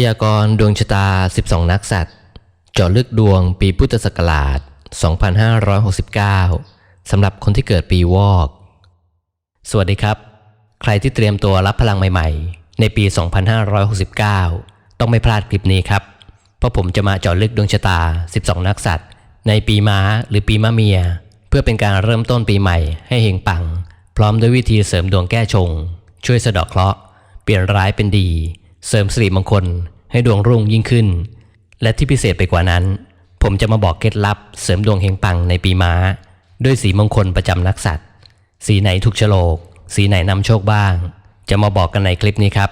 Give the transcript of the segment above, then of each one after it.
พยากรณ์ดวงชะตา 12 นักสัตว์เจาะลึกดวงปีพุทธศักราช 2569 สำหรับคนที่เกิดปีวอก สวัสดีครับ ใครที่เตรียมตัวรับพลังใหม่ๆ ในปี 2569 ต้องไม่พลาดคลิปนี้ครับ เพราะผมจะมาเจาะลึกดวงชะตา 12 นักสัตว์ในปีม้าหรือปีมะเมีย เพื่อเป็นการเริ่มต้นปีใหม่ให้เฮงปัง พร้อมด้วยวิธีเสริมดวงแก้ชง ช่วยสะเดาะเคราะห์เปลี่ยนร้ายเป็นดี เสริมสิริมงคลให้ดวงรุ่งยิ่งขึ้น และที่พิเศษไปกว่านั้น ผมจะมาบอกเคล็ดลับ เสริมดวงเฮงปังในปีม้า ด้วยสีมงคลประจำนักสัตว์ สีไหนถูกโฉลก สีไหนนำโชคบ้าง จะมาบอกกันในคลิปนี้ครับ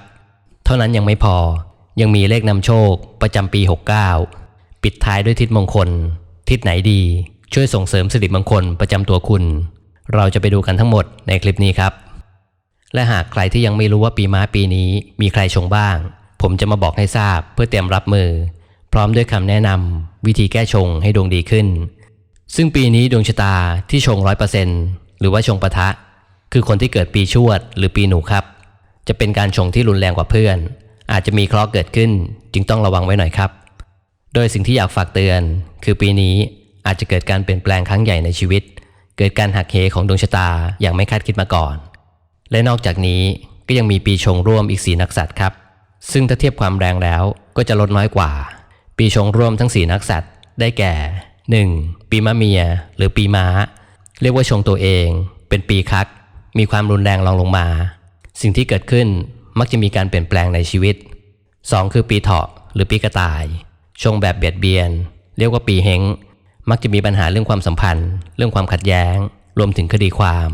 เท่านั้นยังไม่พอยังมีเลขนำโชคประจำปี 69 ปิดท้ายด้วยทิศมงคล ทิศไหนดี ช่วยส่งเสริมสิริมงคลประจำตัวคุณ เราจะไปดูกันทั้งหมดในคลิปนี้ครับ และหากใครที่ยังไม่รู้ว่าปีม้าปีนี้มีใครชงบ้าง ผมจะมาบอกให้ทราบเพื่อเตรียมรับมือ พร้อมด้วยคำแนะนำวิธีแก้ชงให้ดวงดีขึ้น ซึ่งปีนี้ดวงชะตาที่ชงร้อยเปอร์เซ็นหรือว่าชงปะทะ คือคนที่เกิดปีชวดหรือปีหนูครับ จะเป็นการชงที่รุนแรงกว่าเพื่อน อาจจะมีเคราะห์เกิดขึ้น จึงต้องระวังไว้หน่อยครับ โดยสิ่งที่อยากฝากเตือน คือปีนี้อาจจะเกิดการเปลี่ยนแปลงครั้งใหญ่ในชีวิต เกิดการหักเหของดวงชะตาอย่างไม่คาดคิดมาก่อน และนอกจากนี้ก็ยังมีปีชงร่วมอีกสีนักสัตว์ครับ ซึ่งถ้าเทียบความแรงแล้วก็จะลดน้อยกว่า ปีชงร่วมทั้งสีนักสัตว์ได้แก่ 1. ปีมะเมีย หรือปีม้า เรียกว่าชงตัวเอง เป็นปีคัก มีความรุนแรงรองลงมา สิ่งที่เกิดขึ้นมักจะมีการเปลี่ยนแปลงในชีวิต 2. คือปีเถาะหรือปีกระต่าย ชงแบบเบียดเบียน เรียกว่าปีเฮงมักจะมีปัญหาเรื่องความสัมพันธ์ เรื่องความขัดแย้ง รวมถึงคดีความ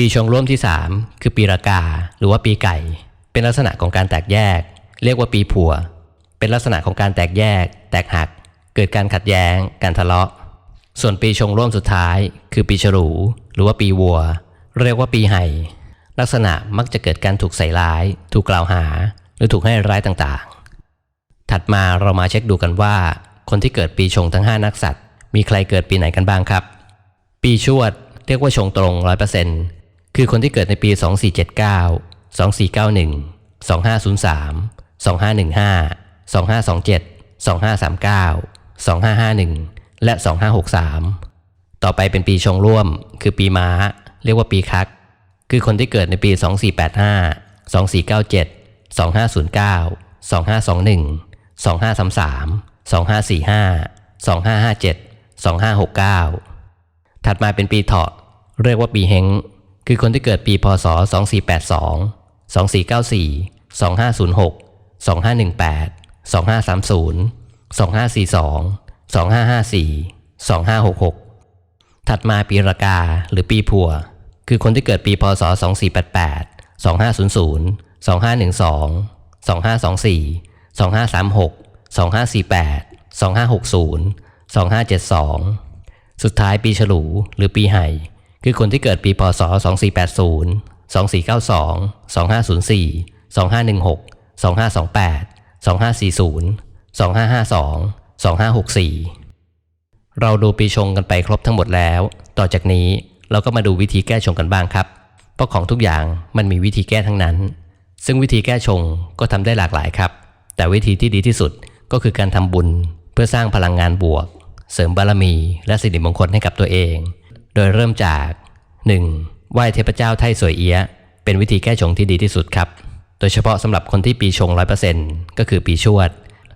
ปีชงร่วมที่ 3 คือปีรากา หรือว่าปีไก่ เป็นลักษณะของการแตกแยก เรียกว่าปีผัว เป็นลักษณะของการแตกแยก แตกหัก เกิดการขัดแย้ง การทะเลาะ ส่วนปีชงร่วมสุดท้าย คือปีฉลู หรือว่าปีวัว เรียกว่าปีไห่ ลักษณะมักจะเกิดการถูกใส่ร้าย ถูกกล่าวหา หรือถูกให้ร้ายต่างๆ ถัดมาเรามาเช็คดูกันว่า คนที่เกิดปีชงทั้ง 5 นักสัตว์มีใครเกิดปีไหนกันบ้างครับ ปีชวดเรียกว่าชงตรง100% คือคนที่เกิดในปี 2479 2491 2503 2515 2527 2539 2551 และ 2563 ต่อไปเป็นปีชงร่วม คือปีม้า เรียกว่าปีคัก คือคนที่เกิดในปี 2485 2497 2509 2521 2533 2545 2557 2569 ถัดมาเป็นปีเถาะ เรียกว่าปีเฮง คือคนที่เกิดปีพศ 2482 2494 2506 2518 2530 2542 2554 2566 ถัดมาปีรากาหรือปีผัว คือคนที่เกิดปีพศ 2488 2500 2512 2524 2536 2548 2560 2572 สุดท้ายปีฉลูหรือปีไห่ คือคนที่เกิดปีพศ 2480 2492 2504 2516 2528 2540 2552 2564 เราดูปีชงกันไปครบทั้งหมดแล้ว ต่อจากนี้เราก็มาดูวิธีแก้ชงกันบ้างครับ เพราะของทุกอย่างมันมีวิธีแก้ทั้งนั้น ซึ่งวิธีแก้ชงก็ทำได้หลากหลายครับ แต่วิธีที่ดีที่สุดก็คือการทำบุญ เพื่อสร้างพลังงานบวก เสริมบารมี และสิริมงคลให้กับตัวเอง โดยเริ่มจาก 1. ไหว้เทพเจ้าไทสวยเอียะเป็นวิธีแก้ชงที่ดีที่สุดครับ โดยเฉพาะสำหรับคนที่ปีชง 100%ก็คือปีชวด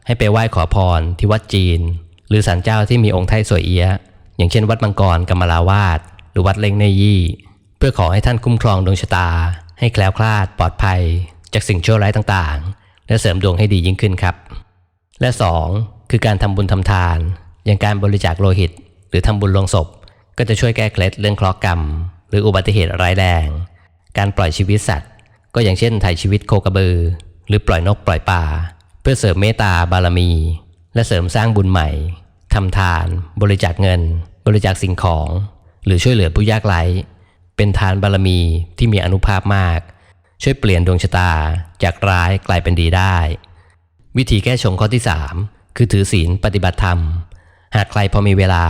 ให้ไปไหว้ขอพรที่วัดจีน หรือศาลเจ้าที่มีองค์ไทสวยเอียะอย่างเช่น วัดมังกรกำมลาวาดหรือวัดเล้งเนยี่ เพื่อขอให้ท่านคุ้มครองดวงชะตา ให้แคล้วคลาดปลอดภัย จากสิ่งชั่วร้ายต่างๆ และเสริมดวงให้ดียิ่งขึ้นครับ และ 2. คือการทำบุญทำทาน อย่างการบริจาคโลหิต หรือทำบุญลงศพ ก็จะช่วยแก้เคล็ดเรื่องเคราะห์กรรม หรืออุบัติเหตุร้ายแรง การปล่อยชีวิตสัตว์ ก็อย่างเช่นถ่ายชีวิตโคกระบือ หรือปล่อยนกปล่อยปลาเพื่อเสริมเมตตาบารมี และเสริมสร้างบุญใหม่ทำทาน บริจาคเงิน บริจาคสิ่งของ หรือช่วยเหลือผู้ยากไร้เป็นทานบารมีที่มีอนุภาพมาก ช่วยเปลี่ยนดวงชะตาจากร้ายกลายเป็นดีได้ วิธีแก้ชงข้อที่ 3 คือถือศีลปฏิบัติธรรม หากใครพอมีเวลา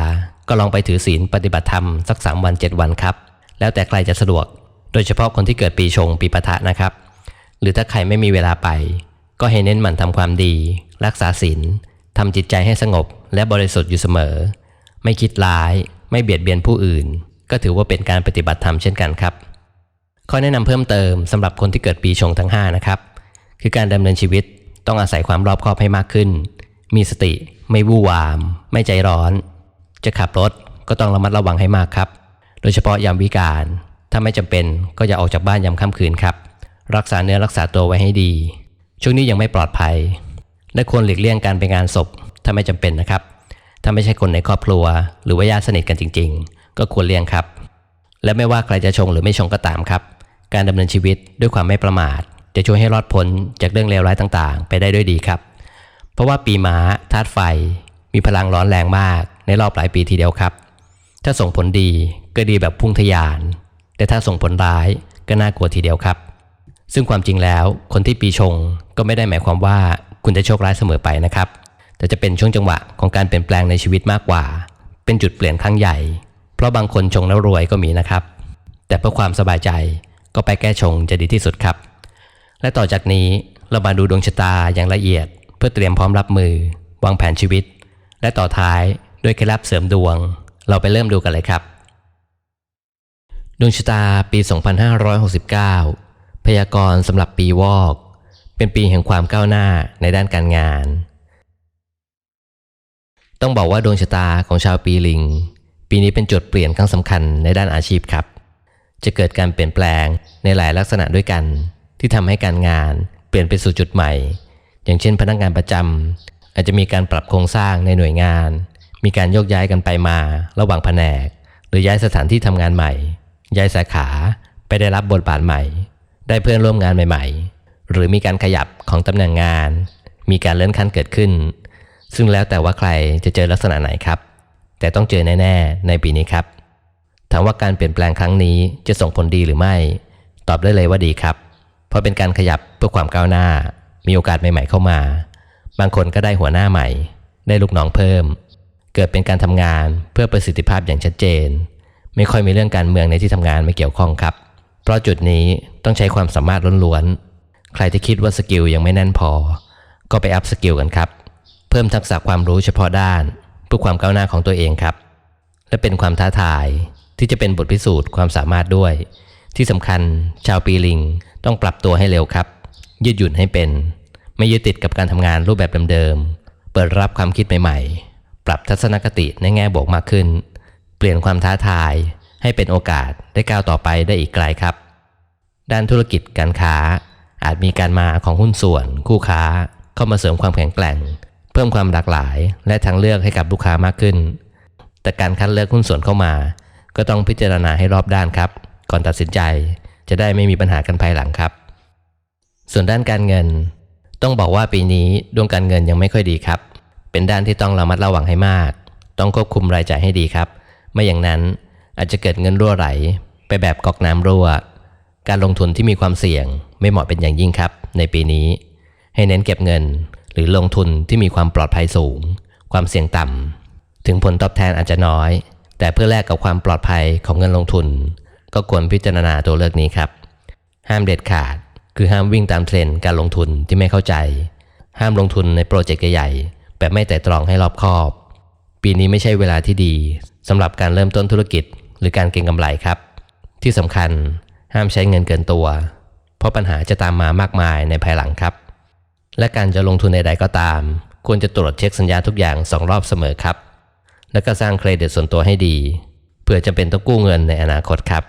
ก็ลองไปถือศีลปฏิบัติธรรมสัก 3 วัน 7 วันครับ แล้วแต่ใครจะสะดวก โดยเฉพาะคนที่เกิดปีชงปีปะทะนะครับ หรือถ้าใครไม่มีเวลาไป ก็ให้เน้นหมั่นทำความดี รักษาศีลทำจิตใจให้สงบและบริสุทธิ์อยู่เสมอ ไม่คิดร้าย ไม่เบียดเบียนผู้อื่น ก็ถือว่าเป็นการปฏิบัติธรรมเช่นกันครับข้อแนะนำเพิ่มเติมสำหรับคนที่เกิดปีชงทั้ง 5 นะครับ คือการดำเนินชีวิตต้องอาศัยความรอบคอบให้มากขึ้น มีสติ ไม่วู่วาม ไม่ใจร้อน จะขับรถก็ต้องระมัดระวังให้มากครับ โดยเฉพาะยามวิกาลถ้าไม่จำเป็นก็อย่าออกจากบ้านยามค่ำคืนครับ รักษาเนื้อรักษาตัวไว้ให้ดี ช่วงนี้ยังไม่ปลอดภัย และควรหลีกเลี่ยงการไปงานศพ ถ้าไม่จำเป็นนะครับ ถ้าไม่ใช่คนในครอบครัว หรือว่าญาติสนิทกันจริง ๆ ก็ควรเลี่ยงครับ และไม่ว่าใครจะชงหรือไม่ชงก็ตามครับ การดำเนินชีวิตด้วยความไม่ประมาท จะช่วยให้รอดพ้นจากเรื่องเลวร้ายต่างๆ ไปได้ด้วยดีครับ เพราะว่าปีม้าธาตุไฟ มีพลังร้อนแรงมาก ในรอบหลายปีทีเดียวครับ ถ้าส่งผลดีก็ดีแบบพุ่งทะยาน แต่ถ้าส่งผลร้ายก็น่ากลัวทีเดียวครับ ซึ่งความจริงแล้วคนที่ปีชงก็ไม่ได้หมายความว่าคุณจะโชคร้ายเสมอไปนะครับ แต่จะเป็นช่วงจังหวะของการเปลี่ยนแปลงในชีวิตมากกว่า เป็นจุดเปลี่ยนครั้งใหญ่ เพราะบางคนชงแล้วรวยก็มีนะครับ แต่เพื่อความสบายใจก็ไปแก้ชงจะดีที่สุดครับ และต่อจากนี้เรามาดูดวงชะตาอย่างละเอียด เพื่อเตรียมพร้อมรับมือ วางแผนชีวิต และต่อท้าย ด้วยเคล็ดลับเสริมดวง เราไปเริ่มดูกันเลยครับ ดวงชะตาปี 2569 พยากรณ์สำหรับปีวอก เป็นปีแห่งความก้าวหน้าในด้านการงาน ต้องบอกว่าดวงชะตาของชาวปีลิง ปีนี้เป็นจุดเปลี่ยนครั้งสำคัญในด้านอาชีพครับ จะเกิดการเปลี่ยนแปลงในหลายลักษณะด้วยกัน ที่ทำให้การงานเปลี่ยนไปสู่จุดใหม่ อย่างเช่น พนักงานประจำอาจจะมีการปรับโครงสร้างในหน่วยงาน มีการโยกย้ายกันไปมาระหว่างแผนก หรือย้ายสถานที่ทำงานใหม่ ย้ายสาขาไปได้รับบทบาทใหม่ ได้เพื่อนร่วมงานใหม่ ๆ หรือมีการขยับของตำแหน่งงาน มีการเลื่อนขั้นเกิดขึ้น ซึ่งแล้วแต่ว่าใครจะเจอลักษณะไหนครับ แต่ต้องเจอแน่ ๆ ในปีนี้ครับถามว่าการเปลี่ยนแปลงครั้งนี้จะส่งผลดีหรือไม่ ตอบได้เลยว่าดีครับ เพราะเป็นการขยับเพื่อความก้าวหน้า มีโอกาสใหม่ ๆ เข้ามา บางคนก็ได้หัวหน้าใหม่ ได้ลูกน้องเพิ่ม เกิดเป็นการทำงานเพื่อประสิทธิภาพอย่างชัดเจน ไม่ค่อยมีเรื่องการเมืองในที่ทำงานไม่เกี่ยวข้องครับ เพราะจุดนี้ต้องใช้ความสามารถล้วนๆ ใครที่คิดว่าสกิลยังไม่แน่นพอ ก็ไปอัพสกิลกันครับ เพิ่มทักษะความรู้เฉพาะด้านเพื่อความก้าวหน้าของตัวเองครับ และเป็นความท้าทายที่จะเป็นบทพิสูจน์ความสามารถด้วย ที่สำคัญชาวปีลิงต้องปรับตัวให้เร็วครับ ยืดหยุ่นให้เป็น ไม่ยึดติดกับการทำงานรูปแบบเดิมๆเปิดรับความคิดใหม่ๆ ปรับทัศนคติในแง่บวกมากขึ้น เปลี่ยนความท้าทายให้เป็นโอกาสได้ก้าวต่อไปได้อีกไกลครับ ด้านธุรกิจการค้า อาจมีการมาของหุ้นส่วน คู่ค้า เข้ามาเสริมความแข็งแกร่ง เพิ่มความหลากหลาย และทางเลือกให้กับลูกค้ามากขึ้น แต่การคัดเลือกหุ้นส่วนเข้ามา ก็ต้องพิจารณาให้รอบด้านครับ ก่อนตัดสินใจจะได้ไม่มีปัญหากันภายหลังครับ ส่วนด้านการเงิน ต้องบอกว่าปีนี้ดวงการเงินยังไม่ค่อยดีครับ เป็นด้านที่ต้องระมัดระวังให้มาก ต้องควบคุมรายจ่ายให้ดีครับ ไม่อย่างนั้นอาจจะเกิดเงินรั่วไหล ไปแบบก๊อกน้ำรั่ว การลงทุนที่มีความเสี่ยง ไม่เหมาะเป็นอย่างยิ่งครับ ในปีนี้ ให้เน้นเก็บเงิน หรือลงทุนที่มีความปลอดภัยสูง ความเสี่ยงต่ำถึงผลตอบแทนอาจจะน้อย แต่เพื่อแลกกับความปลอดภัยของเงินลงทุน ก็ควรพิจารณาตัวเลือกนี้ครับ ห้ามเด็ดขาด คือห้ามวิ่งตามเทรนด์การลงทุนที่ไม่เข้าใจ ห้ามลงทุนในโปรเจกต์ใหญ่ๆ แบบไม่แต่ตรองให้รอบคอบ ปีนี้ไม่ใช่เวลาที่ดีสำหรับการเริ่มต้นธุรกิจ หรือการเก็งกำไรครับ ที่สำคัญห้ามใช้เงินเกินตัว เพราะปัญหาจะตามมามากมายในภายหลังครับ และการจะลงทุนใดๆก็ตาม ควรจะตรวจเช็คสัญญาทุกอย่างสองรอบเสมอครับ แล้วก็สร้างเครดิตส่วนตัวให้ดีเพื่อจำเป็นต้องกู้เงินในอนาคตครับ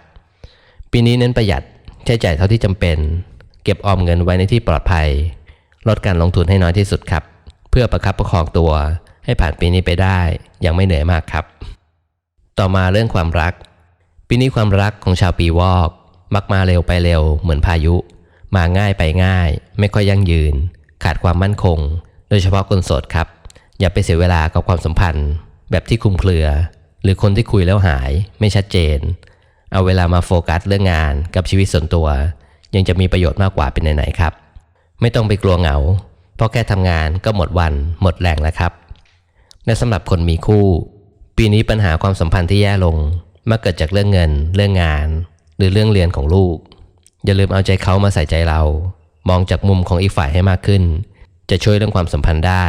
ปีนี้เน้นประหยัดใช้จ่ายเท่าที่จำเป็น เก็บออมเงินไว้ในที่ปลอดภัย ลดการลงทุนให้น้อยที่สุดครับ เพื่อประคับประคองตัว ให้ผ่านปีนี้ไปได้ย่างไม่เหนื่อยมากครับ ต่อมาเรื่องความรัก ปีนี้ความรักของชาวปีวอก มักมาเร็วไปเร็วเหมือนพายุ มาง่ายไปง่าย ไม่ค่อยยั่งยืน ขาดความมั่นคง โดยเฉพาะคนโสดครับ อย่าไปเสียเวลากับความสัมพันธ์ แบบที่คลุมเครือ หรือคนที่คุยแล้วหายไม่ชัดเจน เอาเวลามาโฟกัสเรื่องงานกับชีวิตส่วนตัว ยังจะมีประโยชน์มากกว่าเป็นไหนๆครับ ไม่ต้องไปกลัวเหงา เพราะแค่ทำงานก็หมดวันหมดแรงแล้วครับ และสำหรับคนมีคู่ ปีนี้ปัญหาความสัมพันธ์ที่แย่ลงมักเกิดจากเรื่องเงิน เรื่องงาน หรือเรื่องเรียนของลูก อย่าลืมเอาใจเขามาใส่ใจเรา มองจากมุมของอีกฝ่ายให้มากขึ้น จะช่วยเรื่องความสัมพันธ์ได้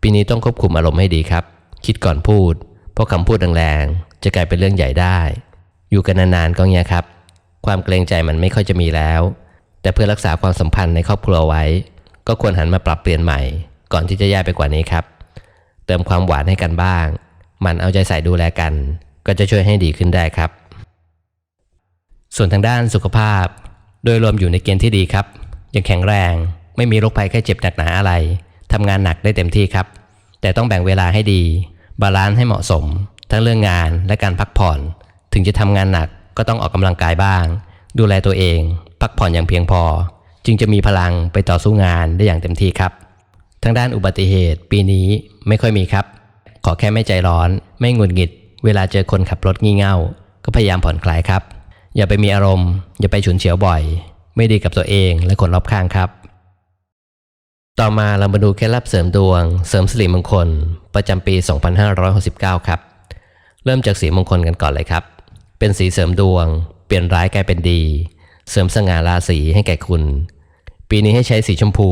ปีนี้ต้องควบคุมอารมณ์ให้ดีครับ คิดก่อนพูด เพราะคำพูดแรงๆจะกลายเป็นเรื่องใหญ่ได้ อยู่กันนานๆก็เงี้ยครับ ความเกรงใจมันไม่ค่อยจะมีแล้ว แต่เพื่อรักษาความสัมพันธ์ในครอบครัวไว้ ก็ควรหันมาปรับเปลี่ยนใหม่ ก่อนที่จะแย่ไปกว่านี้ครับ เติมความหวานให้กันบ้าง มันเอาใจใส่ดูแลกัน ก็จะช่วยให้ดีขึ้นได้ครับ ส่วนทางด้านสุขภาพ โดยรวมอยู่ในเกณฑ์ที่ดีครับ ยังแข็งแรง ไม่มีโรคภัยแค่เจ็บหนักหนาอะไรทำงานหนักได้เต็มที่ครับ แต่ต้องแบ่งเวลาให้ดี บาลานซ์ให้เหมาะสม ทั้งเรื่องงานและการพักผ่อน ถึงจะทำงานหนักก็ต้องออกกำลังกายบ้าง ดูแลตัวเอง พักผ่อนอย่างเพียงพอ จึงจะมีพลังไปต่อสู้งานได้อย่างเต็มที่ครับ ทางด้านอุบัติเหตุปีนี้ไม่ค่อยมีครับ ขอแค่ไม่ใจร้อน ไม่หงุดหงิด เวลาเจอคนขับรถงี่เง่า ก็พยายามผ่อนคลายครับ อย่าไปมีอารมณ์ อย่าไปฉุนเฉียวบ่อย ไม่ดีกับตัวเองและคนรอบข้างครับ ต่อมาเรามาดูเคล็ดลับเสริมดวง เสริมสิริมงคล ประจำปี 2569 ครับ เริ่มจากสีมงคลกันก่อนเลยครับ เป็นสีเสริมดวง เปลี่ยนร้ายกลายเป็นดี เสริมสง่าราศีให้แก่คุณ ปีนี้ให้ใช้สีชมพู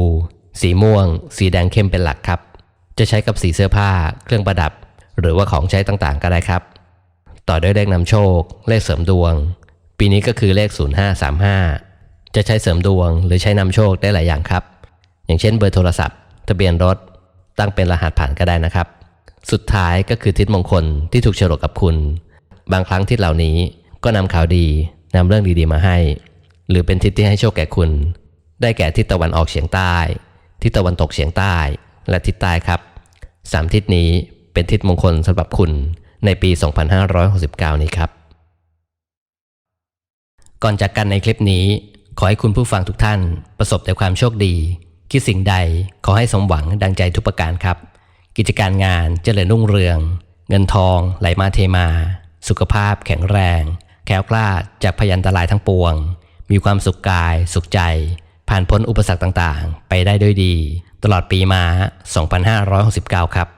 สีม่วง สีแดงเข้มเป็นหลักครับ จะใช้กับสีเสื้อผ้า เครื่องประดับ หรือว่าของใช้ต่างๆก็ได้ครับ ต่อด้วยเลขนำโชค เลขเสริมดวง ปีนี้ก็คือเลข 0535 จะใช้เสริมดวง หรือใช้นำโชคได้หลายอย่างครับ อย่างเช่นเบอร์โทรศัพท์ ทะเบียนรถ ตั้งเป็นรหัสผ่านก็ได้นะครับ สุดท้ายก็คือทิศมงคลที่ถูกฉลกกับคุณ บางครั้งทิศเหล่านี้ก็นำข่าวดีนำเรื่องดีๆมาให้ หรือเป็นทิศที่ให้โชคแก่คุณ ได้แก่ทิศตะวันออกเฉียงใต้ ทิศตะวันตกเฉียงใต้ และทิศใต้ครับสามทิศนี้เป็นทิศมงคลสำหรับคุณในปี 2569 นี้ครับ ก่อนจากกันในคลิปนี้ ขอให้คุณผู้ฟังทุกท่านประสบแต่ความโชคดี คิดสิ่งใดขอให้สมหวังดังใจทุกประการครับ กิจการงานเจริญรุ่งเรือง เงินทอง ไหลมาเทมา สุขภาพแข็งแรงแคล้วคลาดจากพยันตรายทั้งปวง มีความสุขกาย สุขใจ ผ่านพ้นอุปสรรคต่างๆ ไปได้ด้วยดี ตลอดปีมา 2569 ครับ